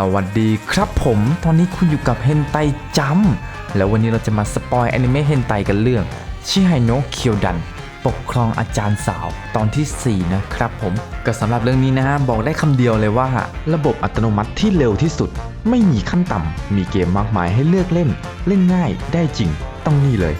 สวัสดีครับผมตอนนี้คุณอยู่กับเฮนไตจัมแล้ววันนี้เราจะมาสปอยอนิเมะเฮนไตกันเรื่อง ชิไฮโนะเคียวดัน ปกครองอาจารย์สาวตอนทีสี่ 4 นะครับผม ก็สำหรับเรื่องนี้นะฮะ บอกได้คำเดียวเลยว่า ระบบอัตโนมัติที่เร็วที่สุด ไม่มีขั้นต่ำมีเกมมากมายให้เลือกเล่น เล่นง่ายได้จริงต้องนี่เลย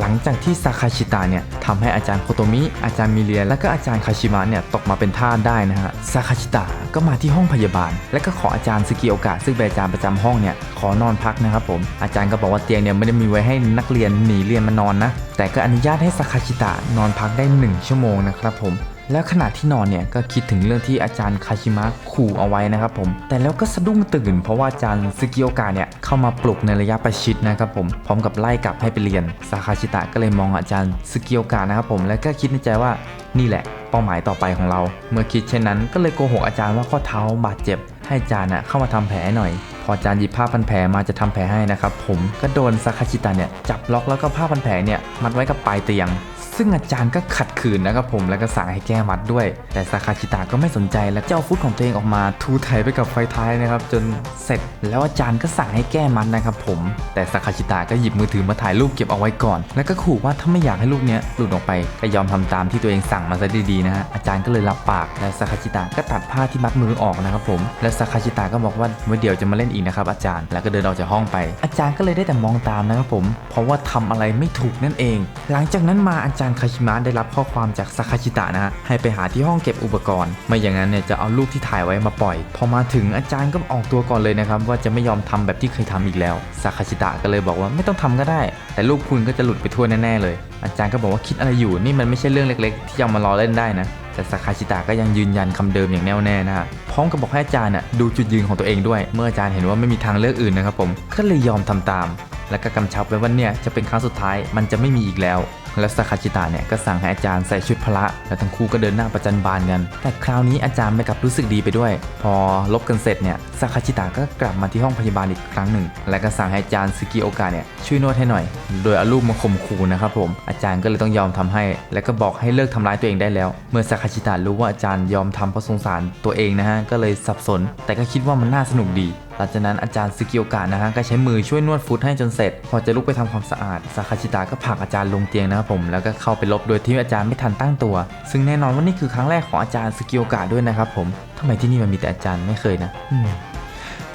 หลังจากที่ซาคาชิตะเนี่ยทำให้อาจารย์โคโตมิ อาจารย์มิเรียและก็อาจารย์คาชิมะเนี่ยตกมาเป็นทาสได้นะฮะซาคาชิตะก็มาที่ห้องพยาบาล และก็ขออาจารย์สกิโอกะซึ่งเป็นอาจารย์ประจำห้องเนี่ยขอนอนพักนะครับผมอาจารย์ก็บอกว่าเตียงเนี่ยไม่ได้มีไว้ให้นักเรียนหนีเรียนมานอนนะแต่ก็อนุญาตให้ซาคาชิตะนอนพักได้ 1 ชั่วโมงนะครับผม แล้วขณะที่นอนเนี่ยก็คิดถึงเรื่องที่อาจารย์คาชิมะขู่เอาไว้นะครับผม แต่แล้วก็สะดุ้งตื่นเพราะว่าอาจารย์ซึกิโอกะเนี่ยเข้ามาปลุกในระยะประชิดนะครับผม พร้อมกับไล่กลับให้ไปเรียนซาคาชิตะก็เลยมองอาจารย์ซึกิโอกะนะครับผม แล้วก็คิดในใจว่านี่แหละเป้าหมายต่อไปของเรา เมื่อคิดเช่นนั้น ก็เลยโกหกอาจารย์ว่าข้อเท้าบาดเจ็บ ให้อาจารย์น่ะเข้ามาทำแผลหน่อย พออาจารย์หยิบผ้าพันแผลมาจะทำแผลให้นะครับผม ก็โดนซาคาชิตะเนี่ยจับล็อกแล้วก็ผ้าพันแผลเนี่ยมัดไว้กับปลายเตียง ซึ่งอาจารย์ก็ขัดขืนนะครับผมแล้วก็สั่งให้แก้มัดด้วย แต่ซาคาชิตะก็ไม่สนใจแล้วจะเอาฟุตของตัวเองออกมาทูไถไปกับไฟท้ายนะครับจนเสร็จแล้วอาจารย์ก็สั่งให้แก้มัดนะครับผม แต่ซาคาชิตะก็หยิบมือถือมาถ่ายรูปเก็บเอาไว้ก่อน แล้วก็ขู่ว่าถ้าไม่อยากให้ลูกเนี้ยหลุดออกไปก็ยอมทำตามที่ตัวเองสั่งมาซะดีๆนะฮะอาจารย์ก็เลยรับปากและซาคาชิตะก็ตัดผ้าที่มัดมือออกนะครับผมและซาคาชิตะก็บอกว่าไว้เดี๋ยวจะมาเล่นอีกนะครับอาจารย์แล้วก็เดินออกจากห้องไป อาจารย์ก็เลยได้แต่มองตามนะครับผม เพราะว่าทำอะไรไม่ถูกนั่นเอง หลังจากนั้นมาอาจารย์ารย์คาชิมะได้รับข้อความจากซาคาชิตะนะฮะให้ไปหาที่ห้องเก็บอุปกรณ์ ไม่อย่างนั้นเนี่ยจะเอารูปที่ถ่ายไว้มาปล่อย พอมาถึงอาจารย์ก็ออกตัวก่อนเลยนะครับว่าจะไม่ยอมทำแบบที่เคยทำอีกแล้วซาคาชิตะก็เลยบอกว่าไม่ต้องทำก็ได้ แต่รูปคุณก็จะหลุดไปทั่วแน่ๆเลย อาจารย์ก็บอกว่าคิดอะไรอยู่นี่มันไม่ใช่เรื่องเล็ก ๆ ที่ยังมารอเล่นได้นะแต่ซาคาชิตะก็ยังยืนยันคำเดิมอย่างแน่วแน่นะฮะ พร้อมกับบอกให้อาจารย์น่ะดูจุดยืนของตัวเองด้วย เมื่ออาจารย์เห็นว่าไม่มีทางเลือกอื่นนะครับผม ก็เลยยอมทำตาม แล้วก็กำชับไว้ว่าเนี่ยจะเป็นครั้งสุดท้าย มันจะไม่มีอีกแล้ว และสาคาชิตะเนี่ยก็สั่งให้อาจารย์ใส่ชุดพละ และทั้งคู่ก็เดินหน้าประจันบานกัน แต่คราวนี้อาจารย์ไม่กลับรู้สึกดีไปด้วย พอลบกันเสร็จเนี่ยสาคาชิตะก็กลับมาที่ห้องพยาบาลอีกครั้งหนึ่ง และก็สั่งให้อาจารย์ซึกิโอกะเนี่ยช่วยนวดให้หน่อย โดยเอารูปมาข่มขู่นะครับผม อาจารย์ก็เลยต้องยอมทำให้ แล้วก็บอกให้เลิกทำร้ายตัวเองได้แล้ว เมื่อสาคาชิตะรู้ว่าอาจารย์ยอมทำเพราะสงสารตัวเองนะฮะก็เลยสับสน แต่ก็คิดว่ามันน่าสนุกดีหลังจากนั้นอาจารย์ซึกิโอกะนะฮะก็ใช้มือช่วยนวดฟุตให้จนเสร็จ พอจะลุกไปทำความสะอาดซาคาชิตะก็ผลักอาจารย์ลงเตียงนะครับผมแล้วก็เข้าไปลบโดยที่อาจารย์ไม่ทันตั้งตัว ซึ่งแน่นอนว่านี่คือครั้งแรกของอาจารย์ซึกิโอกะด้วยนะครับผมทำไมที่นี่มันมีแต่อาจารย์ไม่เคยนะม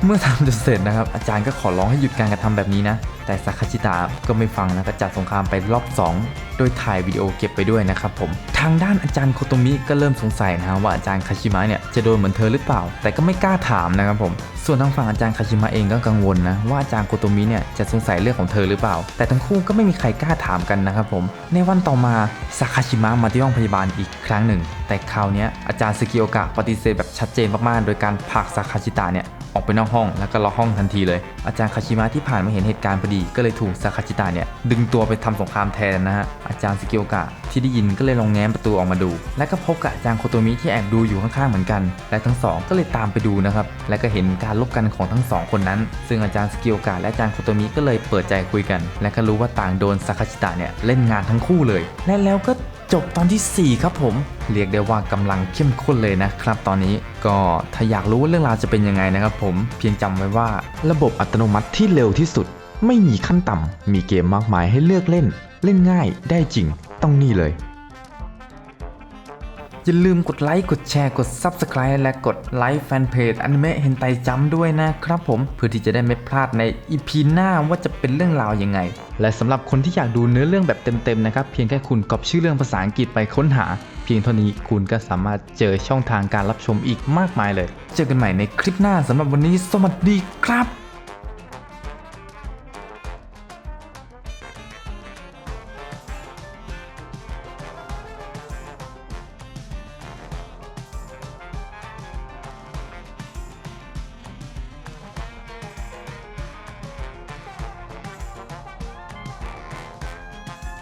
เมื่อทำจนเสร็จนะครับอาจารย์ก็ขอร้องให้หยุดการกระทำแบบนี้นะ แต่ซาคาชิตะก็ไม่ฟังนะก็จัดสงครามไปรอบ 2 โดยถ่ายวิดีโอเก็บไปด้วยนะครับผม ทางด้านอาจารย์โคโตมิก็เริ่มสงสัยนะว่าอาจารย์คาชิมะเนี่ยจะโดนเหมือนเธอหรือเปล่า แต่ก็ไม่กล้าถามนะครับผม ส่วนทางฝั่งอาจารย์คาชิมะเองก็กังวลนะว่าอาจารย์โคโตมิเนี่ยจะสงสัยเรื่องของเธอหรือเปล่า แต่ทั้งคู่ก็ไม่มีใครกล้าถามกันนะครับผม ในวันต่อมาซาคาชิมะมาที่ห้องพยาบาลอีกครั้งหนึ่ง แต่คราวนี้อาจารย์สกิโอกะปฏิเสธแบบชัดเจนมากๆ โดยการผลักซาคาชิตะเนี่ยออกไปนอกห้องแล้วก็ล็อกห้องทันทีเลย อาจารย์คาชิมะที่ผ่านมาเห็นเหตุการณ์พอดีก็เลยถูกซาคาชิตะเนี่ย ดึงตัวไปทำสงครามแทนนะฮะ อาจารย์สกิโอกะที่ได้ยินก็เลยลองแง้มประตูออกมาดู และก็พบกับอาจารย์โคโตมิที่แอบดูอยู่ข้างๆเหมือนกัน และทั้งสองก็เลยตามไปดูนะครับ และก็เห็นการลบกันของทั้งสองคนนั้น ซึ่งอาจารย์สกิโอกะและอาจารย์โคโตมิก็เลยเปิดใจคุยกัน และก็รู้ว่าต่างโดนซาคาชิตะเนี่ยเล่นงานทั้งคู่เลย และแล้วก็จบตอนทีสี่ 4 ครับผม เรียกได้ว่ากำลังเข้มข้นเลยนะครับตอนนี้ก็ถ้าอยากรู้ว่าเรื่องราวจะเป็นยังไงนะครับผมเพียงจำไว้ว่าระบบอัตโนมัติที่เร็วที่สุด ไม่มีขั้นต่ำ มีเกมมากมายให้เลือกเล่น เล่นง่าย ได้จริง ต้องนี่เลย อย่าลืมกดไลค์ กดแชร์ กด Subscribe และกดไลค์แฟนเพจอนิเมะเฮนไตจัมด้วยนะครับผม เพื่อที่จะได้ไม่พลาดในอีพีหน้าว่าจะเป็นเรื่องราวยังไง และสำหรับคนที่อยากดูเนื้อเรื่องแบบเต็มๆนะครับ เพียงแค่คุณกรอบชื่อเรื่องภาษาอังกฤษไปค้นหา เพียงเท่านี้คุณก็สามารถเจอช่องทางการรับชมอีกมากมายเลย เจอกันใหม่ในคลิปหน้าสำหรับวันนี้ สวัสดีครับ